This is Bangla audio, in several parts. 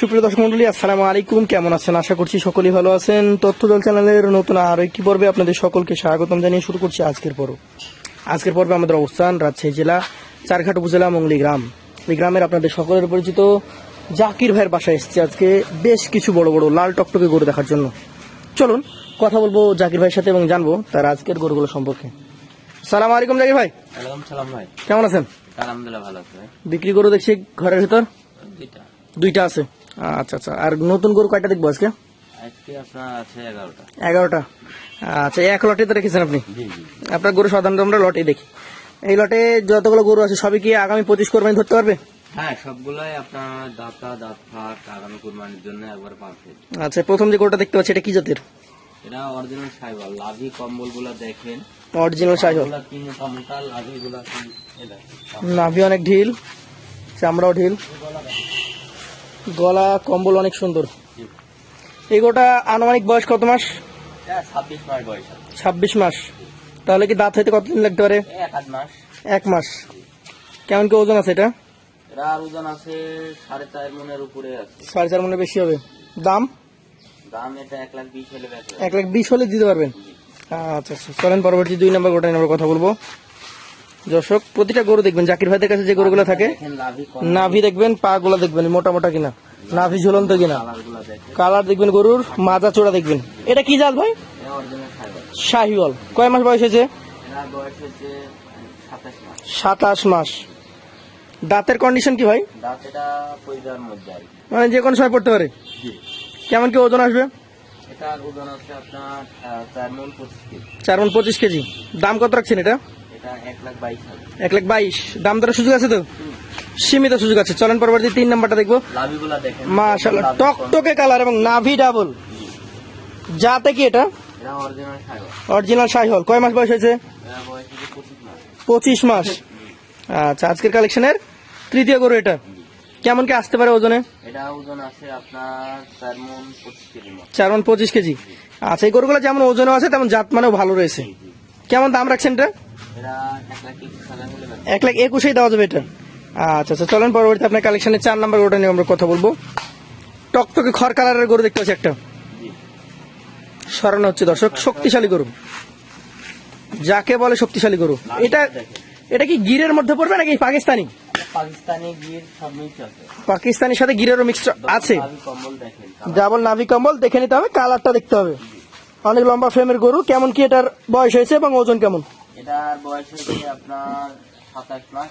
সুপ্রিয় দর্শক মন্ডলী আসসালামু আলাইকুম। কেমন আছেন? আশা করছি সকলেই ভালো আছেন। তথ্যদল চ্যানেলের নতুন আরও একটি পর্বে আপনাদের সকলকে স্বাগতম জানিয়ে শুরু করছি আজকের পর্ব। আজকের পর্বে আমাদের অবস্থান রাজশাহী জেলা চারঘাট উপজেলা মঙ্গলি গ্রাম। এই গ্রামের আপনাদের সকলের পরিচিত জাকির ভাইয়ের বাসায় এসেছি আজকে বেশ কিছু বড় বড় লাল টকটকে গরু দেখার জন্য। চলুন কথা বলব জাকির ভাইয়ের সাথে এবং জানব তার আজকের গরুগুলো সম্পর্কে। সালাম আলাইকুম জাকির ভাই। সালাম ভাই। কেমন আছেন? আলহামদুলিল্লাহ ভালো আছে বিক্রি গরু দেখছি ঘরের ভিতর? দুইটা আছে। আচ্ছা আচ্ছা। আর নতুন গরু কয়টা দেখব আজকে? আজকে আপনার আছে এগারোটা। এগারোটা? আচ্ছা এক লটে তো রেখেছেন আপনি? আপনার গরু সাধারণত আমরা লটে দেখি। এই লটে যতগুলো গরু আছে সবই কি আগামী পঁচিশ কোরবানি ধরতে পারবে? হ্যাঁ সবগুলাই আপনার দাতা দাঁত ফাট আগামী কুরবানির জন্য একবার পারফেক্ট। আচ্ছা প্রথম যে গরুটা দেখতে পাচ্ছি এটা কি জাতের? এটা অরিজিনাল সাইবাল লাভি দেখেন। অরিজিনাল নাভি অনেক ঢিল চামড়াও ঢিল। গলা কম্বল অনেক সুন্দর। এই গরুটা আনুমানিক বয়স কত মাস? ছাব্বিশ মাস বয়স ছাব্বিশ মাস। তাহলে কি দাঁত হইতে কতদিন লাগতে পারে? এক মাস। কেমন কি ওজন আছে এটা? এটা ওজন আছে সাড়ে চার মনের উপরে আছে। সাড়ে চার বেশি হবে। দাম? দাম এটা এক লাখ বিশ হলে এক লাখ বিশ হলে দিতে পারবেন? আচ্ছা আচ্ছা। চলেন পরবর্তী দুই নম্বর গোটা নম্বর কথা বলব। দর্শক প্রতিটা গরু দেখবেন জাকির ভাইদের কাছে যে গরুগুলো থাকে নাভি দেখবেন পা গুলা দেখবেন মোটা মোটা কিনা। নাভি ঝুলন্ত কিনা। কালার কালার দেখবেন গরুর মাজা চোড়া দেখবেন। এটা কি জাত ভাই? শাহিওয়াল। কয় মাস বয়স হয়েছে? সাতাশ মাস। দাঁতের কন্ডিশন কি ভাই। মানে যে কোনো সময় পড়তে পারে? কেমন কি ওজন আসবে? চার মন পঁচিশ কেজি। দাম কত রাখছেন এটা? এক লাখ বাইশ দাম দরের সুযোগ আছে তো? সীমিত সুযোগ আছে। চলেন পরবর্তী তিন নাম্বারটা দেখব। মাশাল্লাহ লাভি টকটকে কালার এবং নাভি ডাবল। যাতে কি এটা? অরিজিনাল শাহিওয়াল কয় মাস বয়স হয়েছে? পঁচিশ মাস। আচ্ছা আজকের কালেকশনের তৃতীয় গরু এটা। কেমন কি আসতে পারে ওজনে? চার মন পঁচিশ কেজি। আচ্ছা এই গরুগুলো যেমন ওজনও আছে তেমন জাত মানেও ভালো রয়েছে। কেমন দাম রাখছেন এটা? এক লাখ একুশেই দেওয়া যাবে এটা। আচ্ছা আচ্ছা চলেন পরবর্তী আপনার কালেকশনের চার নাম্বার গরুটা নিয়ে আমরা কথা বলব। টকটকে খড় কালারের গরু দেখতে পাচ্ছি একটা। সরানো হচ্ছে দর্শক শক্তিশালী গরু। যাকে বলে শক্তিশালী গরু। এটা এটা কি গিরের মধ্যে পড়বে নাকি পাকিস্তানি? পাকিস্তানির সাথে গিরেরও মিক্স আছে। ডাবল নাভি কম্বল দেখে নিতে হবে কালারটা দেখতে হবে। অনেক লম্বা ফ্রেমের গরু কেমন কি এটার বয়স হয়েছে এবং ওজন কেমন? এটার বয়স হচ্ছে আপনার সাতাশ মাস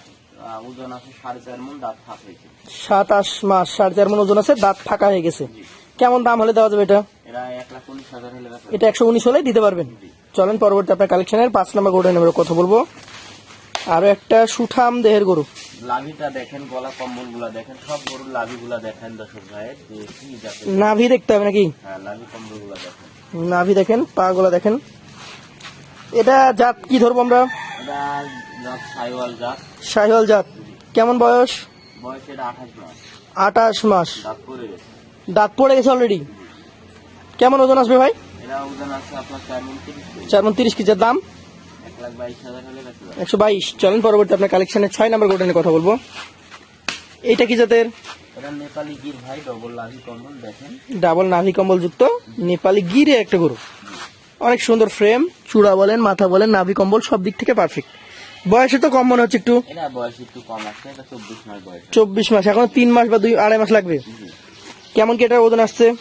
ওজন আছে সাড়ে চার মন দাঁত ফাঁক হয়েছে। সাতাশ মাস সাড়ে চার মন ওজন আছে দাঁত ফাঁকা হয়ে গেছে। কেমন দাম হলে দেওয়া যাবে এটা। এটা একশো উনিশ হলে দিতে পারবেন। চলেন পরবর্তী আপনার কালেকশনের পাঁচ নম্বর গরুটা নেবার কথা বলব। আরও একটা সুঠাম দেহের গরু। লাভিটা দেখেন গলা কম্বলগুলা দেখেন সব গরুর লাভি গুলা দেখেন দর্শক ভাইয়ের জাতের নাভি দেখতে হবে নাকি? হ্যাঁ লাভি কম্বলগুলা দেখেন। নাভি দেখেন পা গুলা দেখেন। এটা জাত কি ধরবো আমরা? এটা জাত সাইওয়াল জাত। কেমন বয়স? আঠাশ মাস। দাঁত পড়ে গেছে। অলরেডি কেমন ওজন আসবে ভাই? চার মন তিরিশ কেজির দাম। একশো বাইশ। চলেন পরবর্তী আপনার কালেকশনের ছয় নম্বর গরুটা নিয়ে কথা বলব। এইটা কি জাতের? নেপালি গির ভাই ডবল লাভি কম্বল দেখেন। ডাবল নাভি কম্বল যুক্ত নেপালি গিরে একটা গরু। অনেক সুন্দর ফ্রেম চূড়া বলেন মাথা বলেন নাভি কম্বল সব দিক থেকে পারফেক্ট বয়সে তো কম মনে হচ্ছে একটু? চব্বিশ মাস এখন তিন মাস বা দুই আড়াই মাস লাগবে? কেমন কি এটার ওজন আসছে?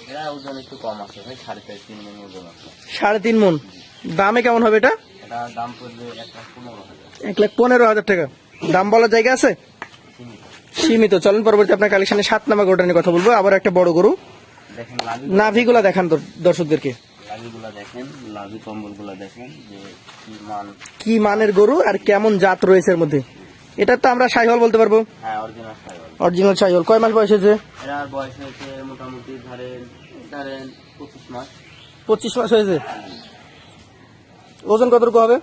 সাড়ে তিন মন দামে কেমন হবে এটা? এক লাখ পনেরো হাজার। টাকা। দাম বলার জায়গা আছে? সীমিত। চলেন পরবর্তী আপনার কালেকশনে সাত নাম্বার গরুটা নিয়ে কথা বলব। আবার একটা বড় গরু। নাভিগুলা দেখান দর- দর্শকদেরকে। লাভিগুলা দেখেন লাভি কম্বল দেখেন যে কি মান। কি মানের গরু আর কেমন জাত রয়েছে এর মধ্যে? এটা তো আমরা সাইহল বলতে পারব। হ্যাঁ অরিজিনাল অরিজিনাল সাইহল কয় মাস বয়স হয়েছে? এরার বয়স হয়েছে মোটামুটি ধরেন ধরেন পঁচিশ মাস। পঁচিশ মাস হয়েছে? ওজন কতটুকু হবে?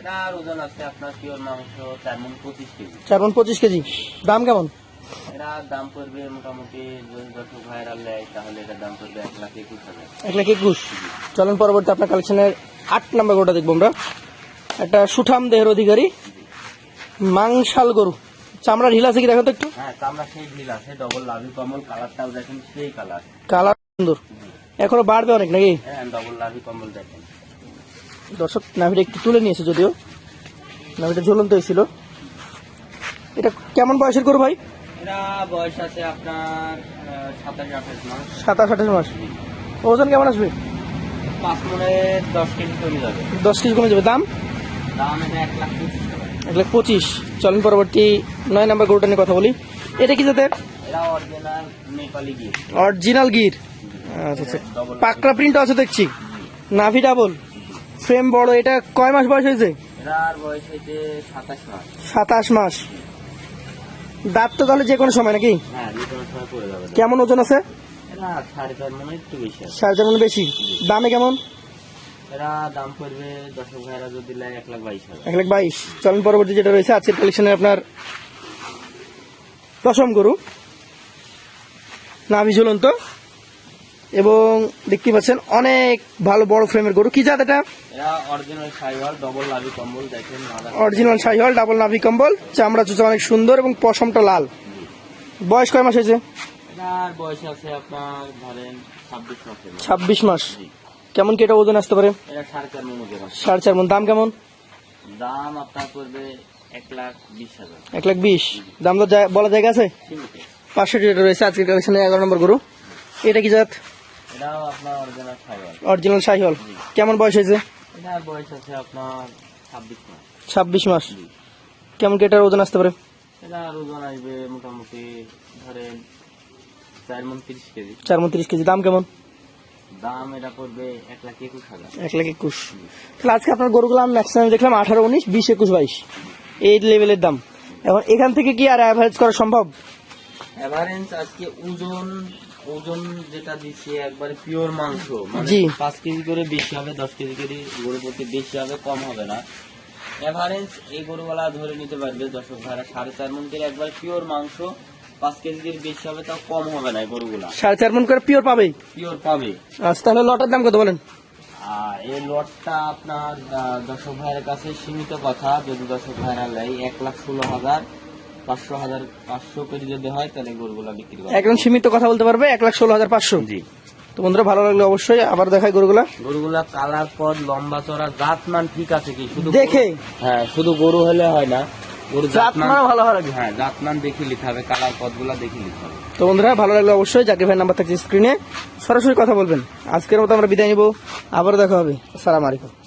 এটার ওজন আছে আপনার পিওর মাংস চার মন পঁচিশ কেজি। চার মন পঁচিশ কেজি। দাম কেমন? এটার দাম পড়বে মোটামুটি যদি দর্শক ভাইরাল নেয় তাহলে দাম পড়বে এক লাখ একুশ হাজার। এক লাখ একুশ। চলেন পরবর্তী আপনার কালেকশনের আট নাম্বার গরুটা দেখব আমরা। একটা সুঠাম দেহের অধিকারী মাংসাল গরু। চামড়া ঢিল আছে কি দেখো তো একটু? হ্যাঁ চামড়া সেই ঢিল আছে ডবল লাভি কম্বল কালারটাও দেখেন সেই কালার। কালার সুন্দর। এখনও বাড়বে অনেক নাকি? হ্যাঁ ডবল লাভি কম্বল দেখেন। দর্শক নাভিটা একটু তুলে নিয়েছে যদিও। নাভিটা ঝুলন্ত হয়েছিল। এটা কেমন বয়সের গরু ভাই? এরা বয়স আছে আপনার সাতাশ আঠাশ মাস। সাতাশ আঠাশ মাস। ওজন কেমন আসবে? পাঁচ মনে দশ কেজি তৈরি যাবে। দশ কেজি কমে যাবে। দাম? দাম এটা এক লাখ পঁচিশ এক লাখ পঁচিশ। চলেন পরবর্তী নয় নাম্বার গরুটা নিয়ে কথা বলি। এটা কি এরা অরিজিনাল গির। আচ্ছা আচ্ছা। পাকড়া প্রিন্ট আছে দেখছি। নাভি ডাবল ফ্রেম বড়। এটা কয় মাস বয়স হয়েছে? সাতাশ মাস। দাঁত তো তাহলে যে কোনো সময় নাকি? হ্যাঁ যে কোনো সময় যাবে। কেমন ওজন আছে? সাড়ে চার মনে বেশি দামে কেমন? দাম পড়বে দশক ভাইরা যদি এক লাখ বাইশ এক লাখ বাইশ। চলেন পরবর্তী যেটা রয়েছে আজকের কালেকশনে আপনার দশম গরু। নাভি ঝুলন্ত এবং দেখতে পাচ্ছেন অনেক ভালো বড় ফ্রেমের গরু। কি জাত এটা? অরিজিনাল সাইওয়াল ডবল শাহিওয়াল নাভি কম্বল চামড়া চুচা অনেক সুন্দর এবং পশমটা লাল। বয়স কয় মাস হয়েছে? ছাব্বিশ মাস। কেমন কি এটা ওজন আসতে পারে? সাড়ে চার মনে। দাম কেমন? দাম আপনার পড়বে এক লাখ বিশ হাজার। এক লাখ বিশ। দাম তো বলা জায়গা আছে? পাঁচশো রয়েছে আজকের কালেকশনে এগারো নম্বর গরু। এটা কি জাত? এরাও আপনার অরিজিনাল সাইওয়াল। অরিজিনাল শাহিওয়াল কেমন বয়স হয়েছে? এটার বয়স আছে আপনার ছাব্বিশ মাস। ছাব্বিশ মাস। কেমন কি এটার ওজন আসতে পারে? এটার ওজন আসবে মোটামুটি ধরেন চার মন তিরিশ কেজি। চার মন তিরিশ কেজি। দাম কেমন? দাম এটা পড়বে এক লাখ একুশ হাজার। এক লাখ একুশ। তাহলে আজকে আপনার গরুগুলো আমি ম্যাক্সিমাম দেখলাম আঠারো উনিশ বিশ একুশ বাইশ। এই লেভেলের দাম। এখন এখান থেকে কি আর অ্যাভারেজ করা সম্ভব? এভারেন্স আজকে ওজন ওজন যেটা দিচ্ছে একবারে পিওর মাংস মানে পাঁচ কেজি করে বেশি হবে দশ কেজি করে গরু প্রতি বেশি হবে কম হবে না। এভারেন্স এই গরুগুলা ধরে নিতে পারবে দর্শক ভাইরা সাড়ে চার মন করে একবার পিওর মাংস পাঁচ কেজি করে বেশি হবে তাও কম হবে না গরুগুলা। সাড়ে চার মন করে পিওর পাবেই পিওর পাবে। আচ্ছা তাহলে লটার দাম কত বলেন? আর এই লটটা আপনার আহ, দর্শক ভাইয়ের কাছে সীমিত কথা যদি দর্শক ভাইরা নেয় এক লাখ ষোলো হাজার পাঁচশো হাজার পাঁচশো করে যদি হয় তাহলে গরুগুলা বিক্রি করে একদম সীমিত কথা বলতে পারবে এক লাখ ষোলো হাজার পাঁচশো। জি। তো বন্ধুরা ভালো লাগলে অবশ্যই আবার দেখায় গরুগুলা। গরুগুলা কালার পর লম্বা চড়া জাত মান ঠিক আছে কি? শুধু দেখে। হ্যাঁ শুধু গরু হলে হয় না গরু জাত মানে ভালো হ্যাঁ জাত মান দেখে হবে কালার দেখে হবে। তো বন্ধুরা ভালো লাগলে অবশ্যই জাকির ভাই নাম্বার থাকছে স্ক্রিনে সরাসরি কথা বলবেন। আজকের মতো আমরা বিদায় নিব আবার দেখা হবে। আসসালামু আলাইকুম।